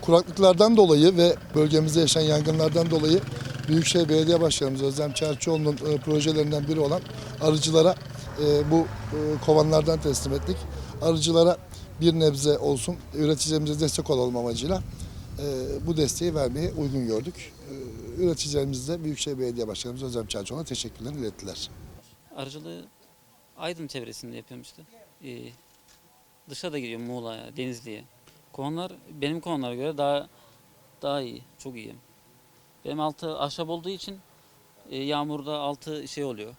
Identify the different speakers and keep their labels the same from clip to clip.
Speaker 1: kuraklıklardan dolayı ve bölgemizde yaşayan yangınlardan dolayı Büyükşehir Belediye Başkanımız Özlem Çerçioğlu'nun e, projelerinden biri olan arıcılara e, bu e, kovanlardan teslim ettik. Arıcılara bir nebze olsun üreticilerimize destek olalım amacıyla bu desteği vermeyi uygun gördük. E, üreticilerimiz de Büyükşehir Belediye Başkanımız Özlem Çerçioğlu'na teşekkürlerini ilettiler.
Speaker 2: Arıcılığı Aydın çevresinde yapıyorum işte. Dışa da gidiyorum Muğla'ya, Denizli'ye. Kovanlar benim kovanlara göre daha daha iyi, çok iyi. Benim altı ahşap olduğu için e, yağmurda altı şey oluyor.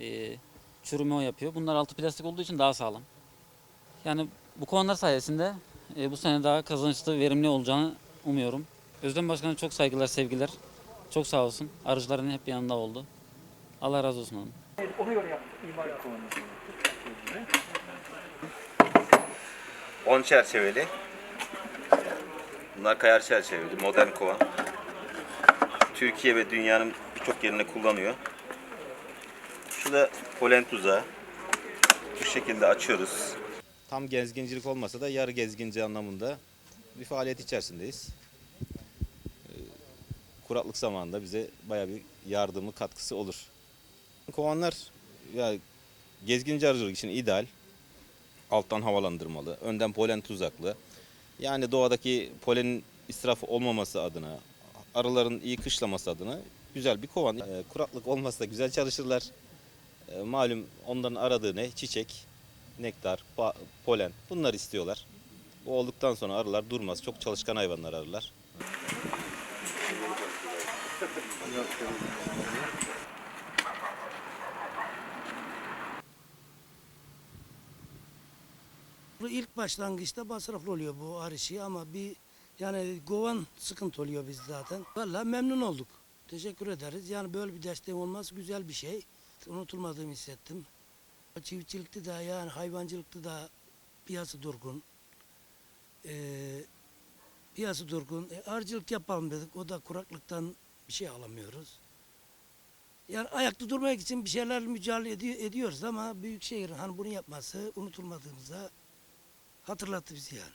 Speaker 2: E, çürüme yapıyor. Bunlar altı plastik olduğu için daha sağlam. Yani bu kovanlar sayesinde e, bu sene daha kazançlı, verimli olacağını umuyorum. Özlem Başkan'a çok saygılar, sevgiler. Çok sağ olsun. Arıcıların hep yanında oldu. Allah razı olsun onun.
Speaker 3: Ona göre yaptık.
Speaker 4: 10 çerçeveli. Bunlar kayar çerçeveli, modern kovan. Türkiye ve dünyanın birçok yerinde kullanıyor. Şu da polen tuzağı. Bu şekilde açıyoruz. Tam gezgincilik olmasa da yarı gezginci anlamında bir faaliyet içerisindeyiz. Ee, Kuraklık zamanında bize bayağı bir yardımı, katkısı olur. Kovanlar ya gezginci arıcılık için ideal alttan havalandırmalı, önden polen tuzaklı. Yani doğadaki polenin israfı olmaması adına, arıların iyi kışlaması adına güzel bir kovan. Ee, kuraklık olmasa da güzel çalışırlar. Ee, malum onların aradığı ne? Çiçek, nektar, polen bunlar istiyorlar. Bu olduktan sonra arılar durmaz. Çok çalışkan hayvanlar arılar.
Speaker 5: Bu ilk başlangıçta masraflı oluyor bu arı işi ama bir yani kovan sıkıntı oluyor biz zaten. Vallahi memnun olduk. Teşekkür ederiz. Yani böyle bir desteğin olması güzel bir şey. Unutulmadığımı hissettim. Çiftçilikte de yani hayvancılıkta da piyasa durgun. Ee, piyasa durgun. E, arıcılık yapalım dedik. O da kuraklıktan bir şey alamıyoruz. Yani ayakta durmak için bir şeyler mücadele ediyor, ediyoruz ama büyük şehir hani bunu yapması unutulmadığımıza hatırlattı bizi yani.